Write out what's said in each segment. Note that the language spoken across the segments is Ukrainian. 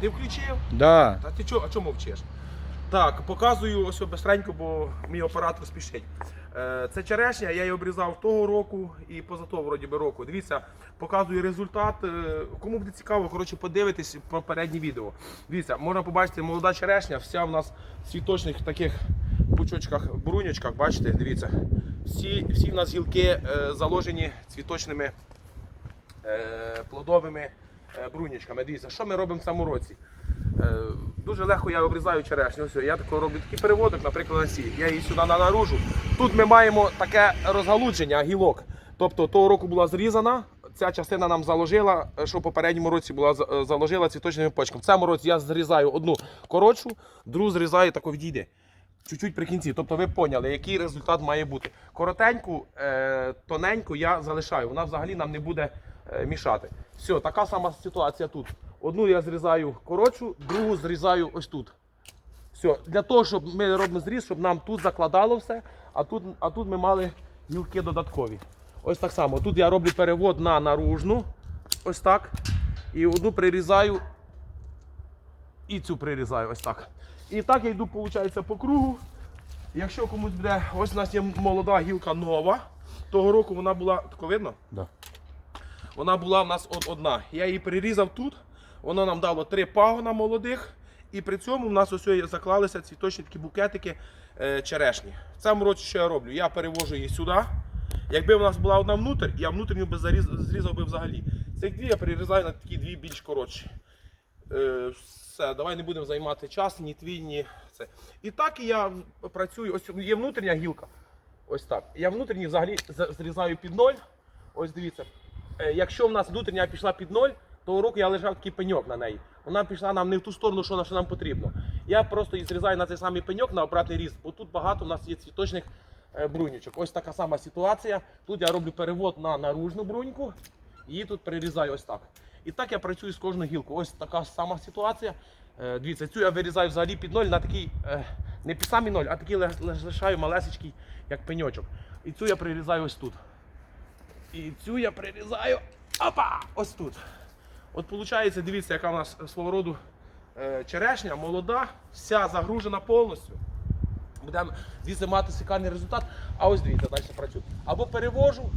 Ти включив? Да. Та ти чого, а чого мовчиш? Так, показую ось бистренько, бо мій оператор спішить. Е, Це черешня, я її обрізав того року і поза того вроді би року. Дивіться, показую результат. Е, Кому буде цікаво, коротше, подивитись попереднє відео. Дивіться, можна побачити молода черешня, вся в нас в цвіточних таких пучочках, бруньочках, бачите, дивіться. Всі, всі в нас гілки е, заложені цвіточними е, плодовими брунічками. Дивіться, що ми робимо в цьому році? Е, Дуже легко я обрізаю черешню. Ось, я тако роблю такий переводок, наприклад, на сі. Я її сюди на наружу. Тут ми маємо таке розгалудження гілок. Тобто того року була зрізана, ця частина нам заложила, е, що в попередньому році була е, заложила цвіточними почками. В цьому році я зрізаю одну коротшу, другу зрізаю тако відійде. Чуть-чуть при кінці. Тобто ви поняли, який результат має бути. Коротеньку, е, тоненьку я залишаю. Вона взагалі нам не буде е, мішати. Все, така сама ситуація тут. Одну я зрізаю коротшу, другу зрізаю ось тут. Все, для того, щоб ми робимо зріз, щоб нам тут закладало все, а тут, а тут ми мали гілки додаткові. Ось так само. Тут я роблю перевод на наружну. Ось так. І одну прирізаю. І цю прирізаю ось так. І так я йду, виходить, по кругу. Якщо комусь буде, ось у нас є молода гілка нова. Того року вона була, тако видно? Да. Вона була в нас одна. Я її перерізав тут. Воно нам дало три пагона молодих. І при цьому в нас ось заклалися цвіточні такі букетики е, черешні. В цьому році що я роблю? Я перевожу її сюди. Якби в нас була одна внутрь, я внутрішню би заріз, зрізав би взагалі. Цих дві я перерізаю на такі дві більш коротші. Е, все, давай не будемо займати час, ні твій, ні це. І так я працюю. Ось є внутрішня гілка. Ось так. Я внутрішній взагалі зрізаю під ноль. Ось дивіться. Е, Якщо в нас внутрішня пішла під ноль, того року я лежав такий пеньок на неї. Вона пішла нам не в ту сторону, що, що нам потрібно. Я просто її зрізаю на цей самий пеньок на обратний ріст, бо тут багато в нас є цвіточних е, брунючок. Ось така сама ситуація. Тут я роблю перевод на наружну бруньку, її тут перерізаю ось так. І так я працюю з кожною гілкою. Ось така сама ситуація. Е, Дивіться, цю я вирізаю взагалі під ноль на такий, не під самий ноль, а такий лишаю малесечкий, як пеньочок. І цю я прирізаю ось тут. І цю я прирізаю. Опа! Ось тут. От виходить, дивіться, яка в нас свого роду е, черешня, молода, вся загружена повністю. Будемо звідси мати шикарний результат. А ось дивіться, далі працюю. Або перевожу,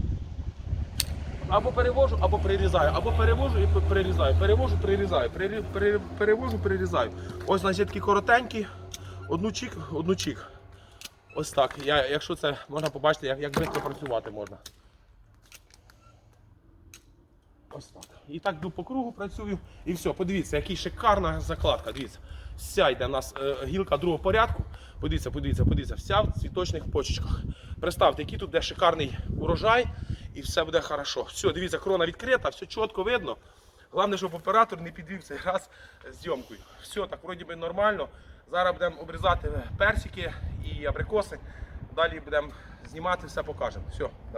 або перевожу, або прирізаю, або перевожу і прирізаю. Перевожу, прирізаю, перері- пере- перевожу, прирізаю. Ось значить такі коротенькі, одну чік, одну чік. Ось так. Я, якщо це можна побачити, як, як швидко працювати можна. Ось так. І так йду по кругу працюю. І все, подивіться, який шикарна закладка. Дивіться. Вся йде у нас е, гілка другого порядку. Подивіться, подивіться, подивіться, вся в цвіточних почечках. Представте, який тут буде шикарний урожай, і все буде хорошо. Все, дивіться, крона відкрита, все чітко видно. Головне, щоб оператор не підвів цей раз зйомкою. Все, так вроді би нормально. Зараз будемо обрізати персики і абрикоси. Далі будемо знімати, все покажемо. Все, давай.